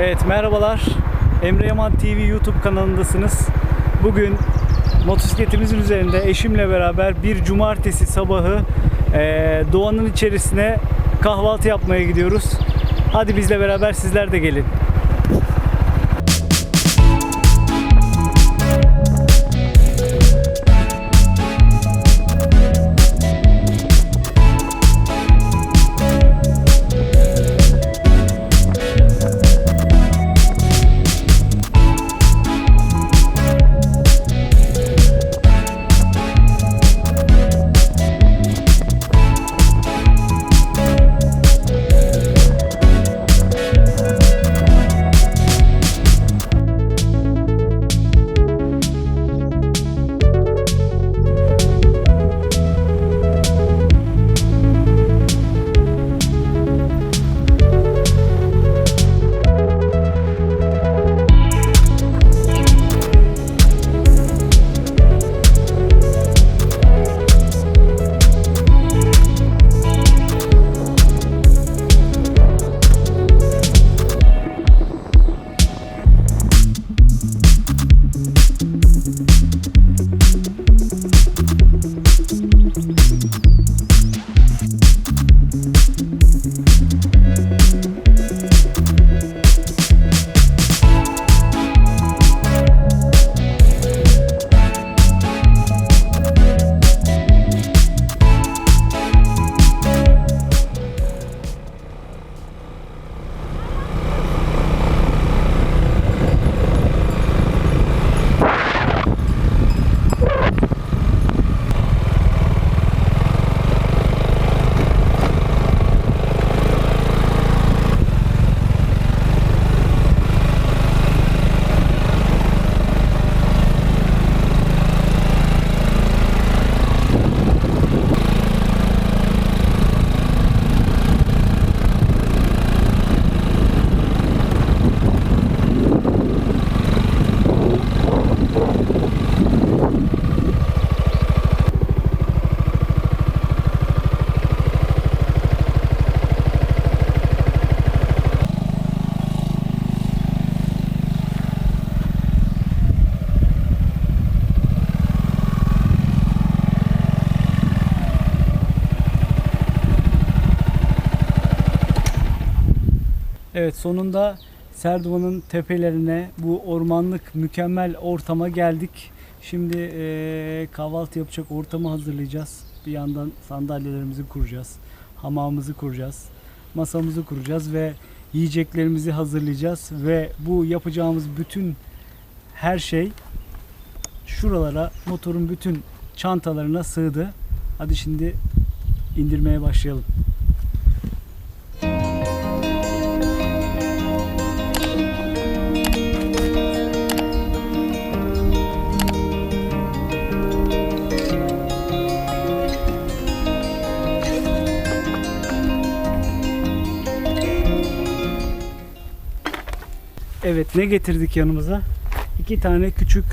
Evet merhabalar. Emre Yaman TV YouTube kanalındasınız. Bugün motosikletimizin üzerinde eşimle beraber bir cumartesi sabahı eee, doğanın içerisine kahvaltı yapmaya gidiyoruz. Hadi bizle beraber sizler de gelin. Evet sonunda Serdivan'ın tepelerine bu ormanlık mükemmel ortama geldik. Şimdi eee, kahvaltı yapacak ortamı hazırlayacağız. Bir yandan sandalyelerimizi kuracağız. Hamamımızı kuracağız. Masamızı kuracağız ve yiyeceklerimizi hazırlayacağız ve bu yapacağımız bütün her şey şuralara motorun bütün çantalarına sığdı. Hadi şimdi indirmeye başlayalım. Evet ne getirdik yanımıza? İki tane küçük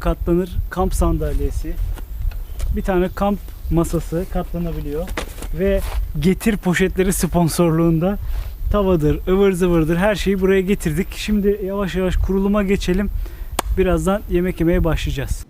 katlanır kamp sandalyesi. Bir tane kamp masası katlanabiliyor. Ve getir poşetleri sponsorluğunda tavadır, ıvır zıvırdır her şeyi buraya getirdik. Şimdi yavaş yavaş kuruluma geçelim. Birazdan yemek yemeye başlayacağız.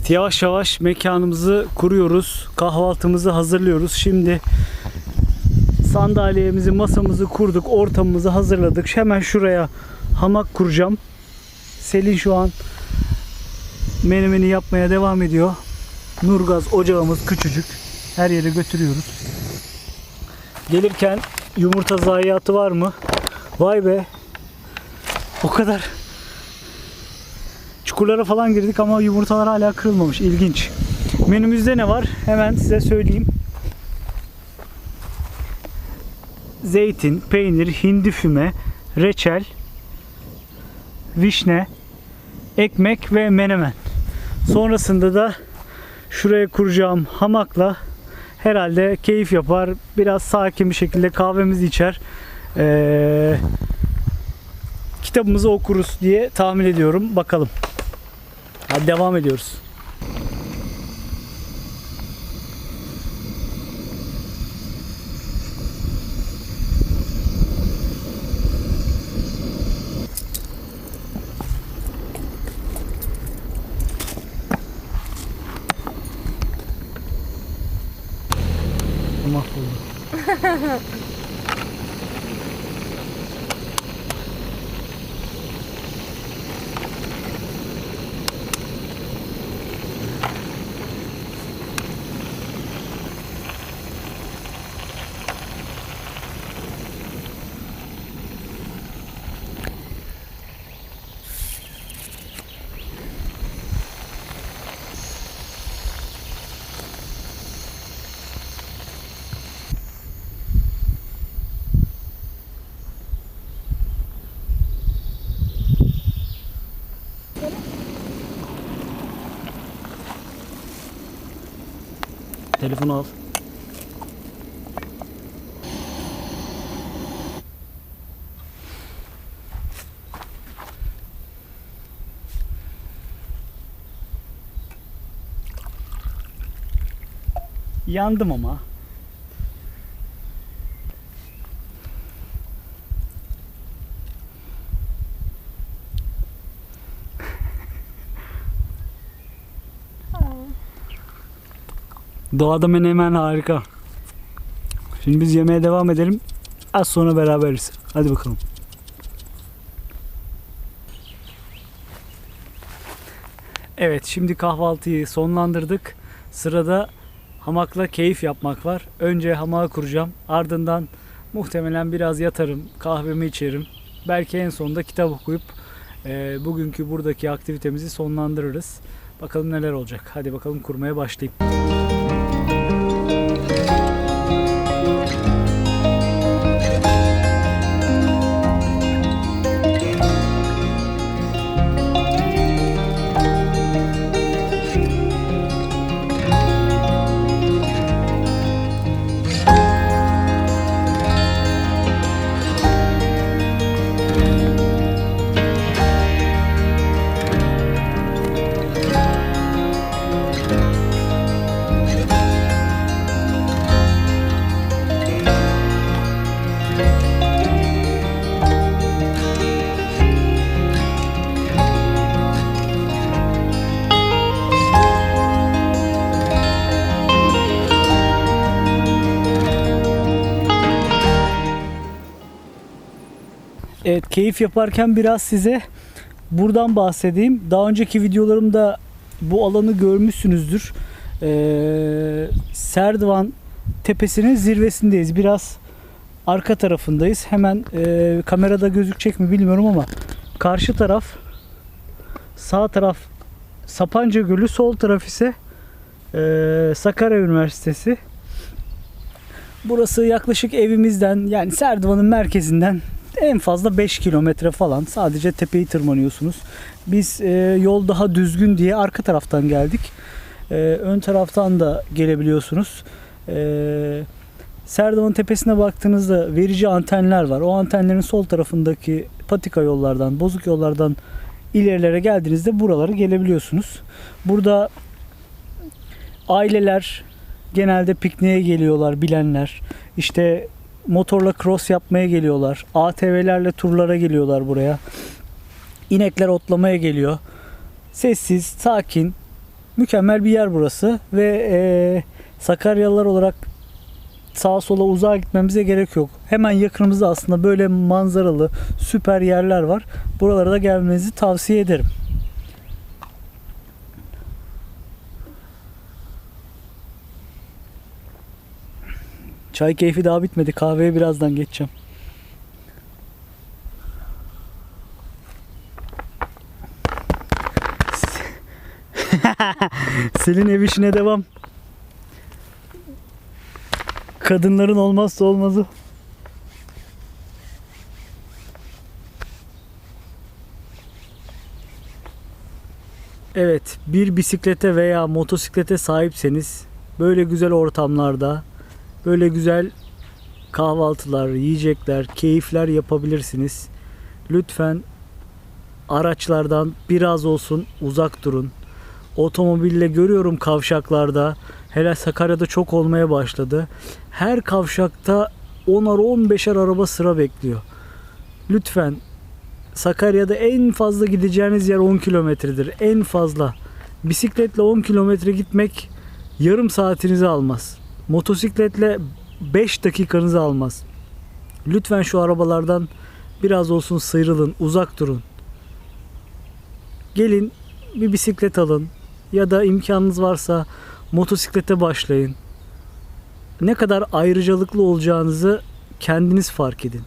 Evet yavaş yavaş mekanımızı kuruyoruz. Kahvaltımızı hazırlıyoruz. Şimdi sandalyemizi, masamızı kurduk. Ortamımızı hazırladık. Hemen şuraya hamak kuracağım. Selin şu an menemeni yapmaya devam ediyor. Nurgaz ocağımız küçücük. Her yere götürüyoruz. Gelirken yumurta zayiatı var mı? Vay be. O kadar çukurlara falan girdik ama yumurtalar hala kırılmamış. İlginç. Menümüzde ne var? Hemen size söyleyeyim. Zeytin, peynir, hindi füme, reçel, vişne, ekmek ve menemen. Sonrasında da şuraya kuracağım hamakla herhalde keyif yapar. Biraz sakin bir şekilde kahvemizi içer. Ee, kitabımızı okuruz diye tahmin ediyorum. Bakalım. Hadi devam ediyoruz. Telefonu al. Yandım ama. Doğada menemen harika. Şimdi biz yemeğe devam edelim. Az sonra beraberiz. Hadi bakalım. Evet şimdi kahvaltıyı sonlandırdık. Sırada hamakla keyif yapmak var. Önce hamağı kuracağım. Ardından muhtemelen biraz yatarım. Kahvemi içerim. Belki en sonunda kitap okuyup e, bugünkü buradaki aktivitemizi sonlandırırız. Bakalım neler olacak. Hadi bakalım kurmaya başlayayım. Evet keyif yaparken biraz size buradan bahsedeyim. Daha önceki videolarımda bu alanı görmüşsünüzdür. Ee, Serdivan tepesinin zirvesindeyiz. Biraz arka tarafındayız. Hemen e, kamerada gözükecek mi bilmiyorum ama karşı taraf sağ taraf Sapanca Gölü, sol taraf ise e, Sakarya Üniversitesi. Burası yaklaşık evimizden yani Serdivan'ın merkezinden en fazla 5 kilometre falan sadece tepeyi tırmanıyorsunuz. Biz e, yol daha düzgün diye arka taraftan geldik. E, ön taraftan da gelebiliyorsunuz. E, Serdivan tepesine baktığınızda verici antenler var. O antenlerin sol tarafındaki patika yollardan, bozuk yollardan ilerilere geldiğinizde buralara gelebiliyorsunuz. Burada aileler genelde pikniğe geliyorlar bilenler. İşte motorla cross yapmaya geliyorlar. ATV'lerle turlara geliyorlar buraya. İnekler otlamaya geliyor. Sessiz, sakin, Mükemmel bir yer burası ve e, Sakaryalılar olarak sağa sola uzağa gitmemize gerek yok. Hemen yakınımızda aslında böyle manzaralı süper yerler var. Buralara da gelmenizi tavsiye ederim. Çay keyfi daha bitmedi. Kahveye birazdan geçeceğim. Selin ev işine devam. Kadınların olmazsa olmazı. Evet, bir bisiklete veya motosiklete sahipseniz böyle güzel ortamlarda böyle güzel kahvaltılar, yiyecekler, keyifler yapabilirsiniz. Lütfen araçlardan biraz olsun uzak durun. Otomobille görüyorum kavşaklarda. Hele Sakarya'da çok olmaya başladı. Her kavşakta 10'ar 15'er araba sıra bekliyor. Lütfen Sakarya'da en fazla gideceğiniz yer 10 kilometredir. En fazla. Bisikletle 10 kilometre gitmek yarım saatinizi almaz. Motosikletle 5 dakikanızı almaz. Lütfen şu arabalardan biraz olsun sıyrılın, uzak durun. Gelin bir bisiklet alın ya da imkanınız varsa motosiklete başlayın. Ne kadar ayrıcalıklı olacağınızı kendiniz fark edin.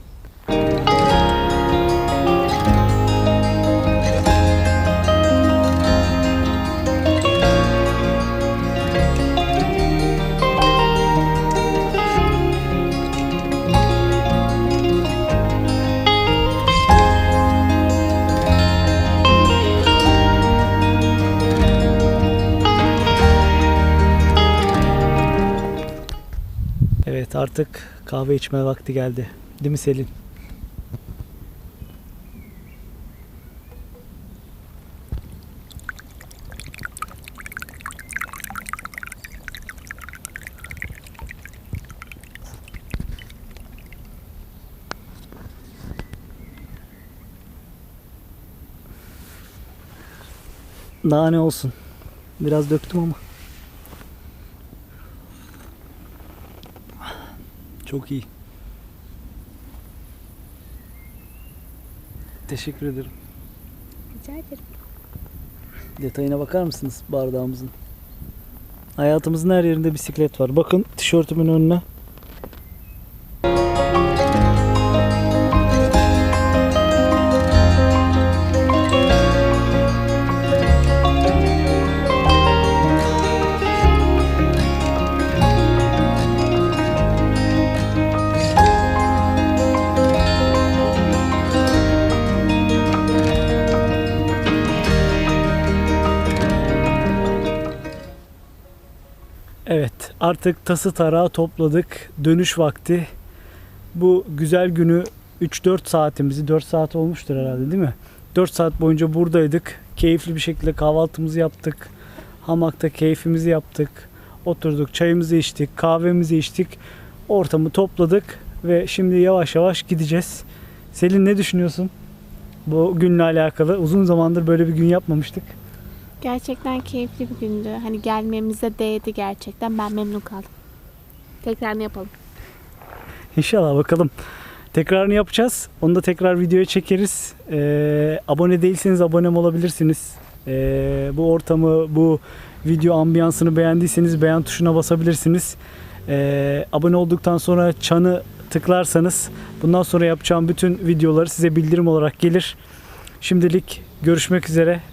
Artık kahve içme vakti geldi. Değil mi Selin? Daha ne olsun. Biraz döktüm ama. Çok iyi. Teşekkür ederim. Rica ederim. Detayına bakar mısınız bardağımızın? Hayatımızın her yerinde bisiklet var. Bakın tişörtümün önüne. Artık tası tarağı topladık. Dönüş vakti. Bu güzel günü 3-4 saatimizi 4 saat olmuştur herhalde değil mi? 4 saat boyunca buradaydık. Keyifli bir şekilde kahvaltımızı yaptık. Hamakta keyfimizi yaptık. Oturduk, çayımızı içtik, kahvemizi içtik. Ortamı topladık ve şimdi yavaş yavaş gideceğiz. Selin ne düşünüyorsun? Bu günle alakalı. Uzun zamandır böyle bir gün yapmamıştık. Gerçekten keyifli bir gündü. Hani gelmemize değdi gerçekten. Ben memnun kaldım. Tekrarını yapalım. İnşallah bakalım. Tekrarını yapacağız. Onu da tekrar videoya çekeriz. Ee, abone değilseniz abonem olabilirsiniz. Ee, bu ortamı, bu video ambiyansını beğendiyseniz beğen tuşuna basabilirsiniz. Ee, abone olduktan sonra çanı tıklarsanız bundan sonra yapacağım bütün videoları size bildirim olarak gelir. Şimdilik görüşmek üzere.